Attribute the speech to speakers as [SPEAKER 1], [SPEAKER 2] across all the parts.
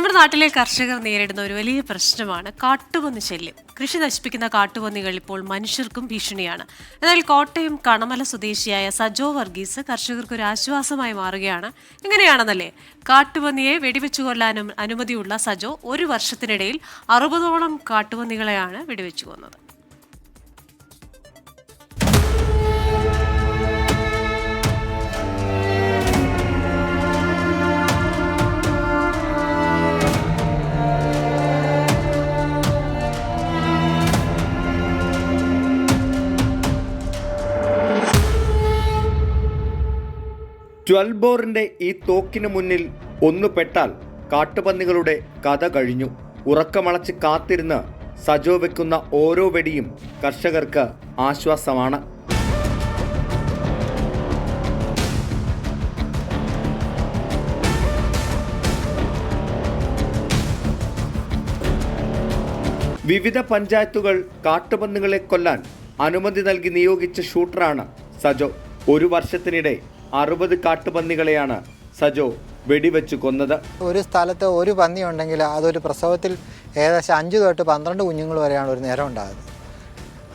[SPEAKER 1] നമ്മുടെ നാട്ടിലെ കർഷകർ നേരിടുന്ന ഒരു വലിയ പ്രശ്നമാണ് കാട്ടുപന്നി ശല്യം. കൃഷി നശിപ്പിക്കുന്ന കാട്ടുപന്നികൾ ഇപ്പോൾ മനുഷ്യർക്കും ഭീഷണിയാണ്. എന്നാൽ കോട്ടയം കണമല സ്വദേശിയായ സജോ വർഗീസ് കർഷകർക്ക് ഒരു ആശ്വാസമായി മാറുകയാണ്. എങ്ങനെയാണെന്നല്ലേ കാട്ടുപന്നിയെ വെടിവെച്ചു കൊല്ലാനും അനുമതിയുള്ള സജോ ഒരു വർഷത്തിനിടയിൽ അറുപതോളം കാട്ടുപന്നികളെയാണ് വെടിവെച്ചു കൊന്നത്.
[SPEAKER 2] ട്വൽവ് ബോറിന്റെ ഈ തോക്കിന് മുന്നിൽ ഒന്നു പെട്ടാൽ കാട്ടുപന്നികളുടെ കഥ കഴിഞ്ഞു. ഉറക്കമളച്ച് കാത്തിരുന്ന് സജോ വെക്കുന്ന ഓരോ വെടിയും കർഷകർക്ക് ആശ്വാസമാണ്. വിവിധ പഞ്ചായത്തുകൾ കാട്ടുപന്നികളെ കൊല്ലാൻ അനുമതി നൽകി നിയോഗിച്ച ഷൂട്ടറാണ് സജോ. ഒരു വർഷത്തിനിടെ അറുപത് കാട്ടുപന്നികളെയാണ് സജോ വെടിവെച്ച് കൊന്നത്.
[SPEAKER 3] ഒരു സ്ഥലത്ത് ഒരു പന്നി ഉണ്ടെങ്കിൽ അതൊരു പ്രസവത്തിൽ ഏകദേശം അഞ്ച് തൊട്ട് പന്ത്രണ്ട് കുഞ്ഞുങ്ങൾ വരെയാണ് ഒരു നേരം ഉണ്ടാകുന്നത്.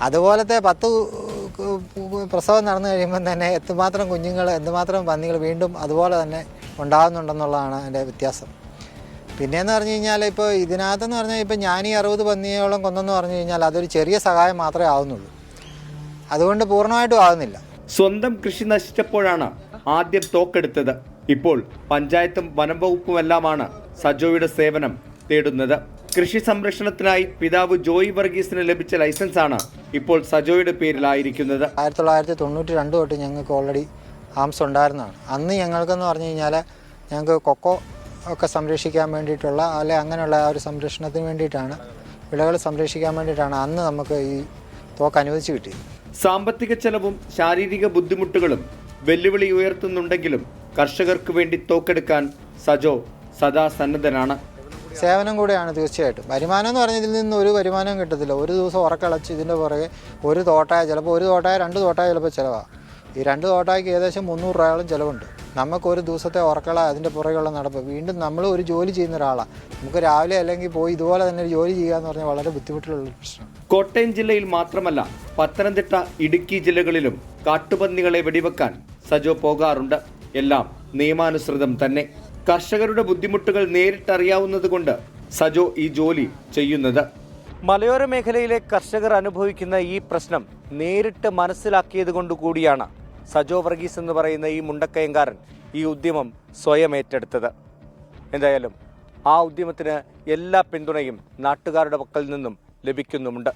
[SPEAKER 3] അതുപോലത്തെ പത്ത് പ്രസവം നടന്നു കഴിയുമ്പം തന്നെ എത്രമാത്രം കുഞ്ഞുങ്ങൾ എന്തുമാത്രം പന്നികൾ വീണ്ടും അതുപോലെ തന്നെ ഉണ്ടാകുന്നുണ്ടെന്നുള്ളതാണ് അതിന്റെ വ്യത്യാസം. പിന്നെയെന്ന് പറഞ്ഞു കഴിഞ്ഞാൽ ഇപ്പോൾ ഇതിനകത്തെന്ന് പറഞ്ഞാൽ ഇപ്പോൾ ഞാൻ ഈ അറുപത് പന്നിയോളം കൊന്നെന്ന് പറഞ്ഞു കഴിഞ്ഞാൽ അതൊരു ചെറിയ സഹായം മാത്രമേ ആവുന്നുള്ളൂ. അതുകൊണ്ട് പൂർണമായിട്ടും ആവുന്നില്ല.
[SPEAKER 2] സ്വന്തം കൃഷി നശിച്ചപ്പോഴാണ് ആദ്യം തോക്കെടുത്തത്. ഇപ്പോൾ പഞ്ചായത്തും വനം വകുപ്പുമെല്ലാമാണ് സജോയുടെ സേവനം തേടുന്നത്. കൃഷി സംരക്ഷണത്തിനായി പിതാവ് ജോയി വർഗീസിന് ലഭിച്ച ലൈസൻസ് ആണ് ഇപ്പോൾ സജോയുടെ പേരിലായിരിക്കുന്നത്.
[SPEAKER 3] ആയിരത്തി തൊള്ളായിരത്തി തൊണ്ണൂറ്റി രണ്ട് തൊട്ട് ഞങ്ങൾക്ക് ഓൾറെഡി ആംസ് ഉണ്ടായിരുന്നതാണ്. അന്ന് ഞങ്ങൾക്കെന്ന് പറഞ്ഞു കഴിഞ്ഞാൽ ഞങ്ങൾക്ക് കൊക്കോ ഒക്കെ സംരക്ഷിക്കാൻ വേണ്ടിയിട്ടുള്ള അല്ലെ അങ്ങനെയുള്ള ആ ഒരു സംരക്ഷണത്തിന് വേണ്ടിയിട്ടാണ് വിളകൾ സംരക്ഷിക്കാൻ വേണ്ടിയിട്ടാണ് അന്ന് നമുക്ക് ഈ തോക്ക് അനുവദിച്ച് കിട്ടിയത്.
[SPEAKER 2] സാമ്പത്തിക ചെലവും ശാരീരിക ബുദ്ധിമുട്ടുകളും വെല്ലുവിളി ഉയർത്തുന്നുണ്ടെങ്കിലും കർഷകർക്ക് വേണ്ടി തോക്കെടുക്കാൻ സജോ സദാ സന്നദ്ധനാണ്.
[SPEAKER 3] സേവനം കൂടെയാണ് തീർച്ചയായിട്ടും. വരുമാനം എന്ന് പറഞ്ഞതിൽ നിന്ന് ഒരു വരുമാനം കിട്ടത്തില്ല. ഒരു ദിവസം ഉറക്കളച്ച് ഇതിന്റെ പുറകെ ഒരു തോട്ടായ ചിലപ്പോൾ ഒരു തോട്ടായ രണ്ട് തോട്ടായ ചിലപ്പോൾ ചിലവാണ് ഈ രണ്ട് തോട്ടായ്ക്ക് ഏകദേശം മുന്നൂറ് രൂപയോളം ചിലവുണ്ട്. നമുക്ക് ഒരു ദിവസത്തെ ഉറക്കള അതിന്റെ പുറകെയുള്ള നടപ്പ്. വീണ്ടും നമ്മൾ ഒരു ജോലി ചെയ്യുന്ന ഒരാളാണ് നമുക്ക് രാവിലെ അല്ലെങ്കിൽ പോയി ഇതുപോലെ തന്നെ ഒരു ജോലി ചെയ്യുക എന്ന് പറഞ്ഞാൽ വളരെ ബുദ്ധിമുട്ടുള്ള ഒരു പ്രശ്നം
[SPEAKER 2] കോട്ടയം ജില്ലയിൽ മാത്രമല്ല പത്തനംതിട്ട ഇടുക്കി ജില്ലകളിലും കാട്ടുപന്നികളെ വെടിവെക്കാൻ സജോ പോകാറുണ്ട്. എല്ലാം നിയമാനുസൃതം തന്നെ. കർഷകരുടെ ബുദ്ധിമുട്ടുകൾ നേരിട്ടറിയാവുന്നത് കൊണ്ട് സജോ ഈ ജോലി ചെയ്യുന്നത്. മലയോര മേഖലയിലെ കർഷകർ അനുഭവിക്കുന്ന ഈ പ്രശ്നം നേരിട്ട് മനസ്സിലാക്കിയത് കൊണ്ട് കൂടിയാണ് സജോ വർഗീസ് എന്ന് പറയുന്ന ഈ മുണ്ടക്കയങ്കാരൻ ഈ ഉദ്യമം സ്വയം ഏറ്റെടുത്തത്. എന്തായാലും ആ ഉദ്യമത്തിന് എല്ലാ പിന്തുണയും നാട്ടുകാരുടെ പക്കൽ നിന്നും ലഭിക്കുന്നുമുണ്ട്.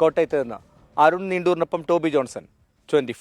[SPEAKER 2] കോട്ടയത്ത് നിന്ന് അരുൺ നീണ്ടൂറിനൊപ്പം ടോബി ജോൺസൺ ട്വന്റി